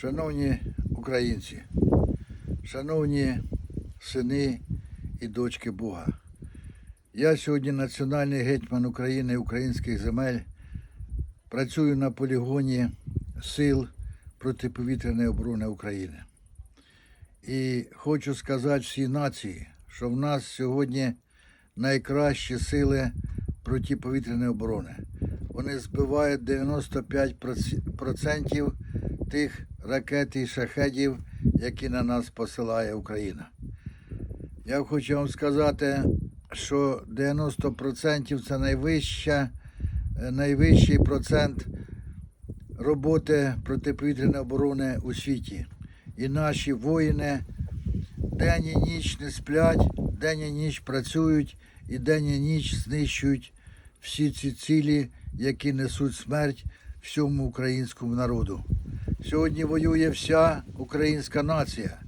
Шановні українці, шановні сини і дочки Бога, я сьогодні національний гетьман України і українських земель. Працюю на полігоні сил протиповітряної оборони України. І хочу сказати всій нації, що в нас сьогодні найкращі сили протиповітряної оборони. Вони збивають 95% тих ракет і шахедів, які на нас посилає Україна. Я хочу вам сказати, що 90% це найвища, е, найвищий процент роботи протиповітряної оборони у світі. І наші воїни день і ніч не сплять, день і ніч працюють і день і ніч знищують всі ці цілі, які несуть смерть всьому українському народу. Сьогодні воює вся українська нація,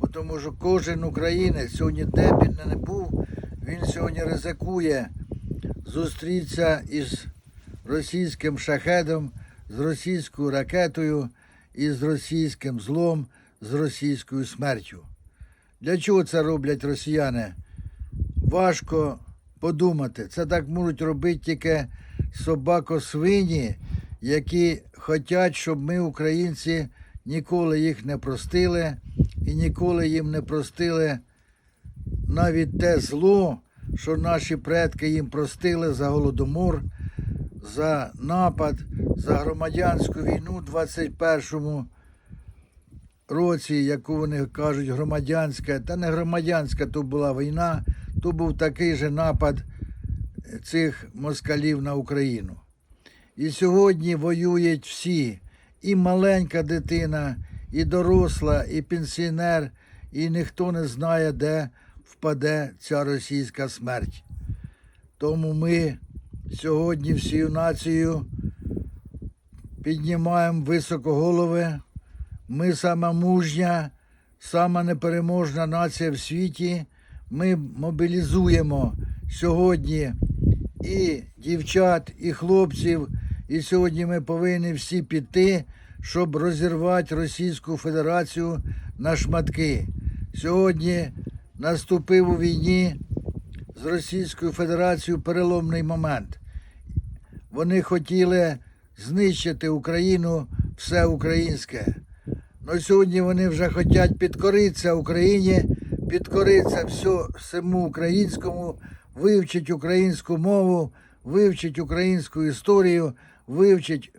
бо тому що кожен українець сьогодні, де б він не був, він сьогодні ризикує зустрітися із російським шахедом, з російською ракетою і з російським злом, з російською смертю. Для чого це роблять росіяни? Важко подумати. Це так можуть робити тільки собако-свині, які хочуть, щоб ми, українці, ніколи їх не простили і ніколи їм не простили навіть те зло, що наші предки їм простили за голодомор, за напад, за громадянську війну в 21-му році, яку вони кажуть громадянська, та не громадянська, то була війна, то був такий же напад цих москалів на Україну. І сьогодні воюють всі, і маленька дитина, і доросла, і пенсіонер, і ніхто не знає, де впаде ця російська смерть. Тому ми сьогодні всією нацією піднімаємо високо голови. Ми сама мужня, сама непереможна нація в світі. Ми мобілізуємо сьогодні і дівчат, і хлопців. І сьогодні ми повинні всі піти, щоб розірвати Російську Федерацію на шматки. Сьогодні наступив у війні з Російською Федерацією переломний момент. Вони хотіли знищити Україну, все українське. Ну сьогодні вони вже хочуть підкоритися Україні, підкоритися всьому українському, вивчити українську мову, вивчити українську історію, вивчити